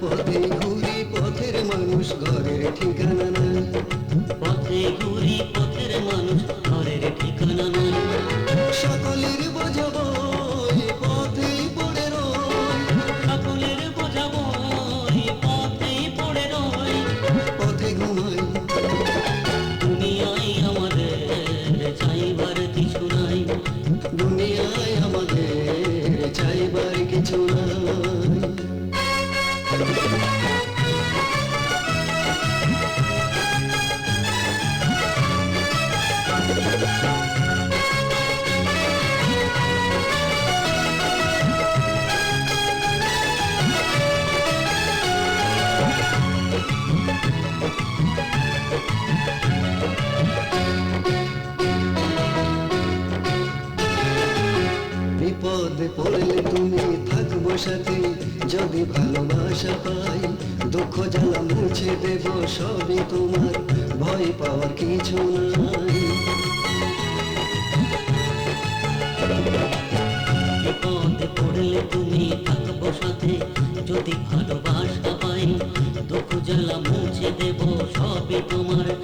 পথে ঘুরি পথের মানুষ ঘরের ঠিকানা ঘরের ঠিকানা বিপদে পড়লে তুমি থাকব সাথে। যদি ভালোবাসা পাই, দুঃখ জ্বালা মুছে দেব, সবই তোমার। ভয় পাওয়ার কিছু নাই। বিপদে পড়লে তুমি থাকব সাথে। যদি ভালোবাসা পাই, দুঃখ জ্বালা মুছে দেব, সবই তোমার।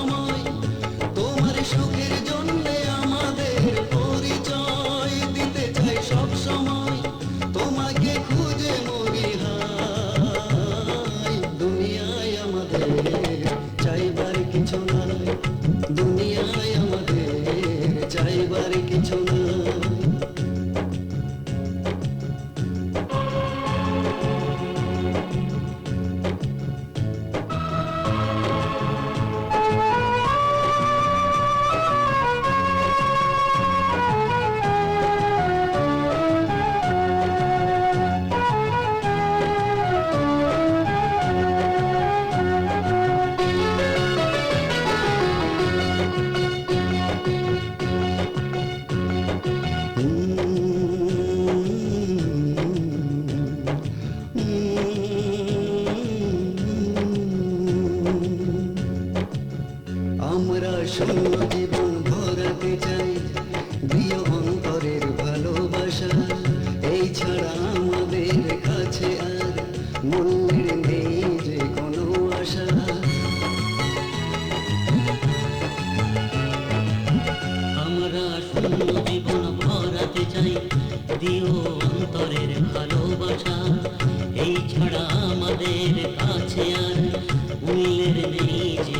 সময় তোমার সুখের জন্য আমাদের পরিচয় দিতে চাই সব সময়। তোমাকে খুঁজে জীবন ভরাতে চাই প্রিয় অন্তরের ভালোবাসা, এই ছাড়া আমাদের কাছে আর আমরা ভরাতে চাই দিও অন্তরের ভালোবাসা। এই ছাড়া আমাদের কাছে আর নেই যে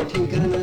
আমরা পথে ঘুরি